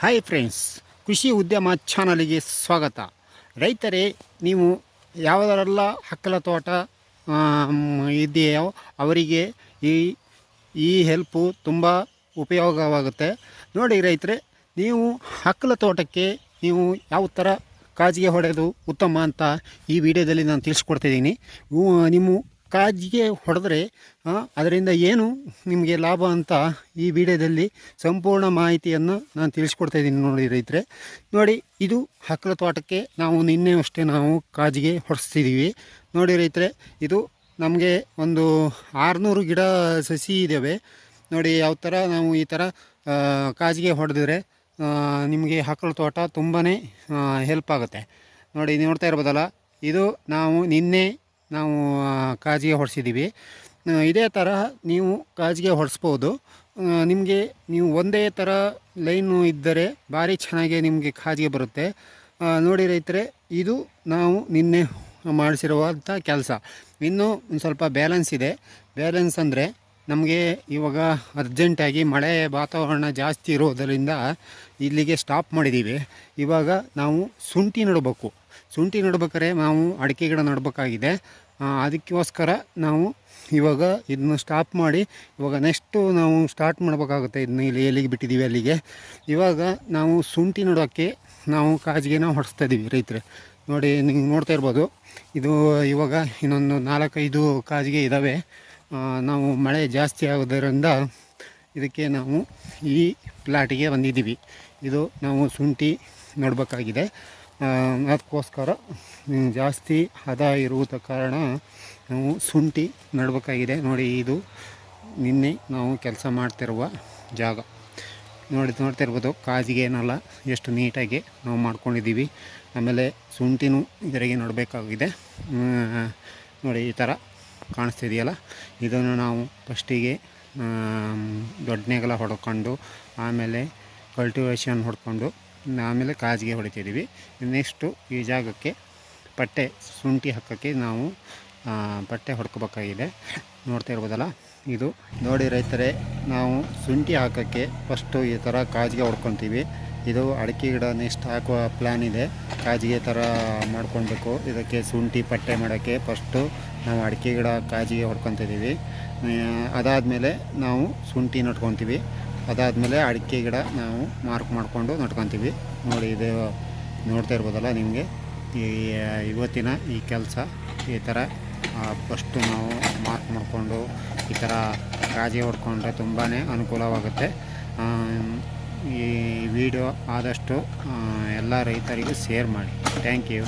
Hi friends ಕೃಷಿ ಉದ್ಯಮ ಚಾನಲಿಗೆ ಸ್ವಾಗತ. ರೈತರೇ, ನೀವು ಯಾವುದರೆಲ್ಲ ಹಕ್ಕಲ ತೋಟ ಇದೆಯೋ ಅವರಿಗೆ ಈ ಈ ಹೆಲ್ಪು ತುಂಬ ಉಪಯೋಗವಾಗುತ್ತೆ. ನೋಡಿ ರೈತರೇ, ನೀವು ಹಕ್ಕಲ ತೋಟಕ್ಕೆ ನೀವು ಯಾವ ಥರ ಕಾಜಿಗೆ ಹೊಡೆದು ಉತ್ತಮ ಅಂತ ಈ ವಿಡಿಯೋದಲ್ಲಿ ನಾನು ತಿಳಿಸ್ಕೊಡ್ತಿದ್ದೀನಿ ನಿಮ್ಮ ಕಾಜಿಗೆ ಹೊಡೆದ್ರೆ ಅದರಿಂದ ಏನು ನಿಮಗೆ ಲಾಭ ಅಂತ ಈ ವಿಡಿಯೋದಲ್ಲಿ ಸಂಪೂರ್ಣ ಮಾಹಿತಿಯನ್ನು ನಾನು ತಿಳಿಸ್ಕೊಡ್ತಾ ಇದ್ದೀನಿ ನೋಡಿ ರೈತರೆ. ನೋಡಿ, ಇದು ಹಕ್ಕಲ ತೋಟಕ್ಕೆ ನಾವು ನಿನ್ನೆ ಅಷ್ಟೇ ನಾವು ಕಾಜಿಗೆ ಹೊಡೆಸ್ತಿದ್ದೀವಿ. ನೋಡಿ ರೈತರೆ, ಇದು ನಮಗೆ ಒಂದು ಆರುನೂರು ಗಿಡ ಸಸಿ ಇದ್ದಾವೆ ನೋಡಿ, ಯಾವ ಥರ ನಾವು ಈ ಥರ ಕಾಜಿಗೆ ಹೊಡೆದ್ರೆ ನಿಮಗೆ ಹಕ್ಕಲ ತೋಟ ತುಂಬಾ ಹೆಲ್ಪ್ ಆಗುತ್ತೆ. ನೋಡಿ ನೋಡ್ತಾ ಇರ್ಬೋದಲ್ಲ, ಇದು ನಾವು ನಿನ್ನೆ ನಾವು ಕಾಜಿಗೆ ಹೊಡೆಸಿದ್ದೀವಿ ಇದೇ ಥರ ನೀವು ಕಾಜಿಗೆ ಹೊಡೆಸ್ಬೋದು. ನಿಮಗೆ ನೀವು ಒಂದೇ ಥರ ಲೈನು ಇದ್ದರೆ ಭಾರಿ ಚೆನ್ನಾಗಿ ನಿಮಗೆ ಕಾಜಿಗೆ ಬರುತ್ತೆ. ನೋಡಿ ರೈತರೆ, ಇದು ನಾವು ನಿನ್ನೆ ಮಾಡಿಸಿರುವಂಥ ಕೆಲಸ. ಇನ್ನೂ ಒಂದು ಸ್ವಲ್ಪ ಬ್ಯಾಲೆನ್ಸ್ ಇದೆ. ಬ್ಯಾಲೆನ್ಸ್ ಅಂದರೆ ನಮಗೆ ಇವಾಗ ಅರ್ಜೆಂಟಾಗಿ ಮಳೆ ವಾತಾವರಣ ಜಾಸ್ತಿ ಇರೋದರಿಂದ ಇಲ್ಲಿಗೆ ಸ್ಟಾಪ್ ಮಾಡಿದ್ದೀವಿ ಇವಾಗ ನಾವು ಶುಂಠಿ ನೆಡಬೇಕು. ಶುಂಠಿ ನೆಡ್ಬೇಕಾದ್ರೆ ನಾವು ಅಡಿಕೆ ಗಿಡ ನೆಡಬೇಕಾಗಿದೆ. ಅದಕ್ಕೋಸ್ಕರ ನಾವು ಇವಾಗ ಇದನ್ನ ಸ್ಟಾಪ್ ಮಾಡಿ, ಇವಾಗ ನೆಕ್ಸ್ಟು ನಾವು ಸ್ಟಾರ್ಟ್ ಮಾಡಬೇಕಾಗುತ್ತೆ ಇದನ್ನ ಇಲ್ಲಿ ಎಲ್ಲಿಗೆ ಬಿಟ್ಟಿದ್ದೀವಿ ಅಲ್ಲಿಗೆ. ಇವಾಗ ನಾವು ಶುಂಠಿ ನೋಡೋಕ್ಕೆ ನಾವು ಕಾಜಿಗೆನ ಹೊಡೆಸ್ತಾ ಇದ್ದೀವಿ ರೈತರೆ. ನೋಡಿ, ನೀವು ನೋಡ್ತಾ ಇರ್ಬೋದು, ಇದು ಇವಾಗ ಇನ್ನೊಂದು ನಾಲ್ಕೈದು ಕಾಜಿಗೆ ಇದ್ದಾವೆ ನಾವು ಮಳೆ ಜಾಸ್ತಿ ಆಗೋದರಿಂದ ಇದಕ್ಕೆ ನಾವು ಈ ಪ್ಲಾಟಿಗೆ ಬಂದಿದ್ದೀವಿ. ಇದು ನಾವು ಶುಂಠಿ ನೋಡಬೇಕಾಗಿದೆ. ಅದಕ್ಕೋಸ್ಕರ ಜಾಸ್ತಿ ಹದ ಇರುವುದ ಕಾರಣ ನಾವು ಶುಂಠಿ ನಡಬೇಕಾಗಿದೆ. ನೋಡಿ, ಇದು ನಿನ್ನೆ ನಾವು ಕೆಲಸ ಮಾಡ್ತಿರುವ ಜಾಗ. ನೋಡಿ, ನೋಡ್ತಿರ್ಬೋದು, ಕಾಜಿಗೆ ಏನಲ್ಲ ಎಷ್ಟು ನೀಟಾಗಿ ನಾವು ಮಾಡ್ಕೊಂಡಿದ್ದೀವಿ. ಆಮೇಲೆ ಶುಂಠಿನೂ ಇದರಿಗೆ ನೋಡಬೇಕಾಗಿದೆ. ನೋಡಿ, ಈ ಥರ ಕಾಣಿಸ್ತಿದೆಯಲ್ಲ? ಇದನ್ನು ನಾವು ಫಸ್ಟಿಗೆ ದೊಡ್ಡನೆಗಲ ಹೊಡ್ಕೊಂಡು, ಆಮೇಲೆ ಕಲ್ಟಿವೇಷನ್ ಹೊಡ್ಕೊಂಡು ಆಮೇಲೆ ಕಾಜಿಗೆ ಹೊಡಿತಿದ್ದೀವಿ. ನೆಕ್ಸ್ಟು ಈ ಜಾಗಕ್ಕೆ ಪಟ್ಟೆ, ಶುಂಠಿ ಹಾಕೋಕ್ಕೆ ನಾವು ಪಟ್ಟೆ ಹೊಡ್ಕೋಬೇಕಾಗಿದೆ. ನೋಡ್ತಾ ಇರ್ಬೋದಲ್ಲ? ಇದು ನೋಡಿ ರೈತರೇ, ನಾವು ಶುಂಠಿ ಹಾಕೋಕ್ಕೆ ಫಸ್ಟು ಈ ಥರ ಕಾಜಿಗೆ ಹೊಡ್ಕೊತೀವಿ. ಇದು ಅಡಿಕೆ ಗಿಡ ನೆಕ್ಸ್ಟ್ ಹಾಕುವ ಪ್ಲ್ಯಾನ್ ಇದೆ. ಕಾಜಿಗೆ ಥರ ಮಾಡ್ಕೊಳ್ಬೇಕು. ಇದಕ್ಕೆ ಶುಂಠಿ ಪಟ್ಟೆ ಮಾಡೋಕ್ಕೆ ಫಸ್ಟು ನಾವು ಅಡಿಕೆ ಗಿಡ ಕಾಜಿಗೆ ಹೊಡ್ಕೊತಿದ್ದೀವಿ. ಅದಾದಮೇಲೆ ನಾವು ಶುಂಠಿ ನಟ್ಕೊತೀವಿ ಅದಾದಮೇಲೆ ಅಡಿಕೆ ಗಿಡ ನಾವು ಮಾರ್ಕ್ ಮಾಡಿಕೊಂಡು ನಟ್ಕೊತೀವಿ ನೋಡಿ ಇದು ನೋಡ್ತಾ ಇರ್ಬೋದಲ್ಲ ನಿಮಗೆ. ಈ, ಇವತ್ತಿನ ಈ ಕೆಲಸ, ಈ ಥರ ಫಸ್ಟು ನಾವು ಮಾರ್ಕ್ ಮಾಡಿಕೊಂಡು ಈ ಥರ ರಾಜಿ ಹೊಡ್ಕೊಂಡ್ರೆ ತುಂಬಾ ಅನುಕೂಲವಾಗುತ್ತೆ. ಈ ವಿಡಿಯೋ ಆದಷ್ಟು ಎಲ್ಲ ರೈತರಿಗೂ ಶೇರ್ ಮಾಡಿ. Thank you